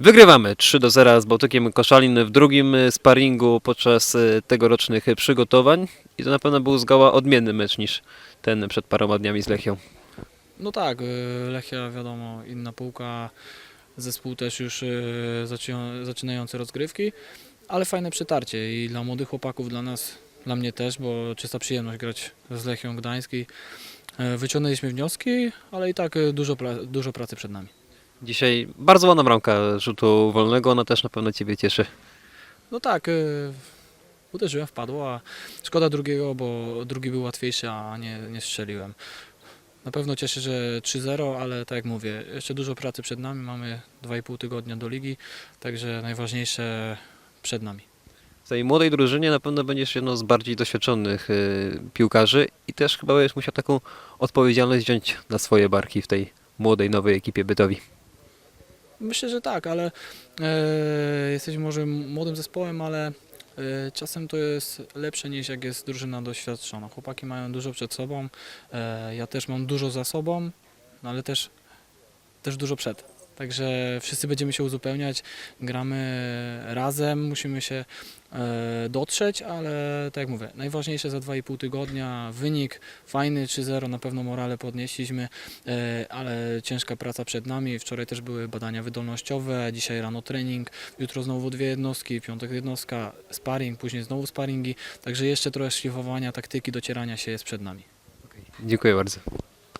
Wygrywamy 3 do 0 z Bałtykiem Koszalin w drugim y, sparingu podczas y, tegorocznych przygotowań i to na pewno był zgoła odmienny mecz niż ten przed paroma dniami z Lechią. No tak, y, Lechia wiadomo, inna półka, zespół też już zaczyna- zaczynający rozgrywki, ale fajne przetarcie i dla młodych chłopaków, dla nas, dla mnie też, bo czysta przyjemność grać z Lechią Gdańskiej. Wyciągnęliśmy wnioski, ale i tak dużo, dużo pracy przed nami. Dzisiaj bardzo ładna bramka rzutu wolnego, ona też na pewno Ciebie cieszy. No tak, y, uderzyłem, wpadło, a szkoda drugiego, bo drugi był łatwiejszy, a nie, nie strzeliłem. Na pewno cieszę, że 3-0, ale tak jak mówię, jeszcze dużo pracy przed nami, mamy 2,5 tygodnia do ligi, także najważniejsze przed nami. W tej młodej drużynie na pewno będziesz jedną z bardziej doświadczonych y, piłkarzy i też chyba będziesz musiał taką odpowiedzialność wziąć na swoje barki w tej młodej, nowej ekipie Bytowi. Myślę, że tak, ale e, jesteśmy może młodym zespołem, ale e, czasem to jest lepsze niż jak jest drużyna doświadczona. Chłopaki mają dużo przed sobą, e, ja też mam dużo za sobą, no ale też, też dużo przed. Także wszyscy będziemy się uzupełniać, gramy razem, musimy się e, dotrzeć, ale tak jak mówię, najważniejsze za 2,5 tygodnia, wynik fajny 3-0, na pewno morale podnieśliśmy, E, ale ciężka praca przed nami. Wczoraj też były badania wydolnościowe, dzisiaj rano trening, jutro znowu dwie jednostki, piątek jednostka, sparring, później znowu sparingi, także jeszcze trochę szlifowania taktyki, docierania się jest przed nami. Dziękuję bardzo.